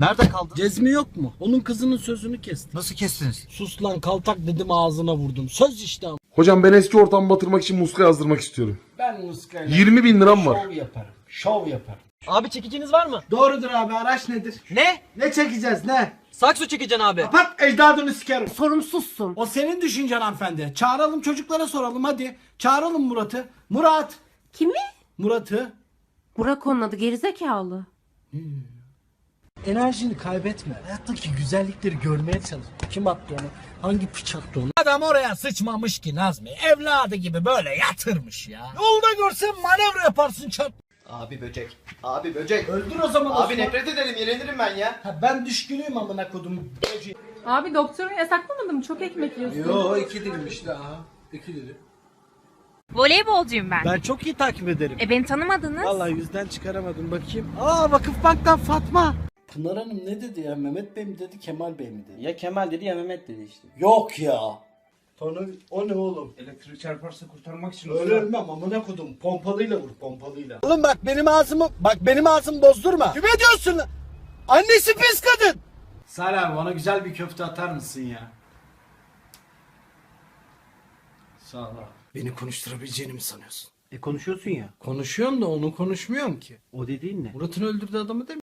Nerede kaldın? Cezmi yok mu? Onun kızının sözünü kestik. Nasıl kestiniz? Sus lan kaltak dedim ağzına vurdum. Söz işte ama. Hocam ben eski ortamı batırmak için muska yazdırmak istiyorum. Ben muskayla 20 bin liram var. şov yaparım. Şov yaparım. Abi çekiciniz var mı? Doğrudur abi araç nedir? Ne? Ne çekeceğiz ne? Sakso çekeceksin abi. Kapat ecdadını sikerim. Sorumsuzsun. O senin düşüncen hanımefendi. Çağıralım çocuklara soralım hadi. Çağıralım Murat'ı. Murat. Kimi? Murat'ı. Burak onun adı gerizekalı. Enerjini kaybetme. Hayattaki güzellikleri görmeye çalış. Kim attı onu? Hangi piç attı onu? Adam oraya sıçmamış ki Nazmi. Evladı gibi böyle yatırmış ya. Yolda görsen manevra yaparsın çat. Abi böcek. Abi böcek. Öldür o zaman Abi Osman. nefret ederim yenilirim ben ya. Ha, ben düşkünüyüm amına kodum. Abi doktorun yasaklamadı mı? Çok ekmek yiyorsun. Yo iki dilim işte aha. İki dilim. Voleybolcuyum ben. Ben çok iyi takip ederim. E beni tanımadınız. Vallahi yüzden çıkaramadım bakayım. Aa Vakıfbank'tan Fatma. Pınar Hanım ne dedi ya? Mehmet Bey mi dedi, Kemal Bey mi dedi? Ya Kemal dedi ya Mehmet dedi işte. Yok ya. Tonu, o ne oğlum? Elektrik çarparsa kurtarmak için Öyle ölmem amına kodum. Pompalıyla vur pompalıyla. Oğlum bak benim ağzımı bak benim ağzımı bozdurma. Kime diyorsun lan? Annesi pis kadın. Salih abi bana güzel bir köfte atar mısın ya? Sağ ol abi. Beni konuşturabileceğini mi sanıyorsun? E konuşuyorsun ya. Konuşuyorum da onu konuşmuyorum ki. O dediğin ne? Murat'ın öldürdüğü adamı demiyorum.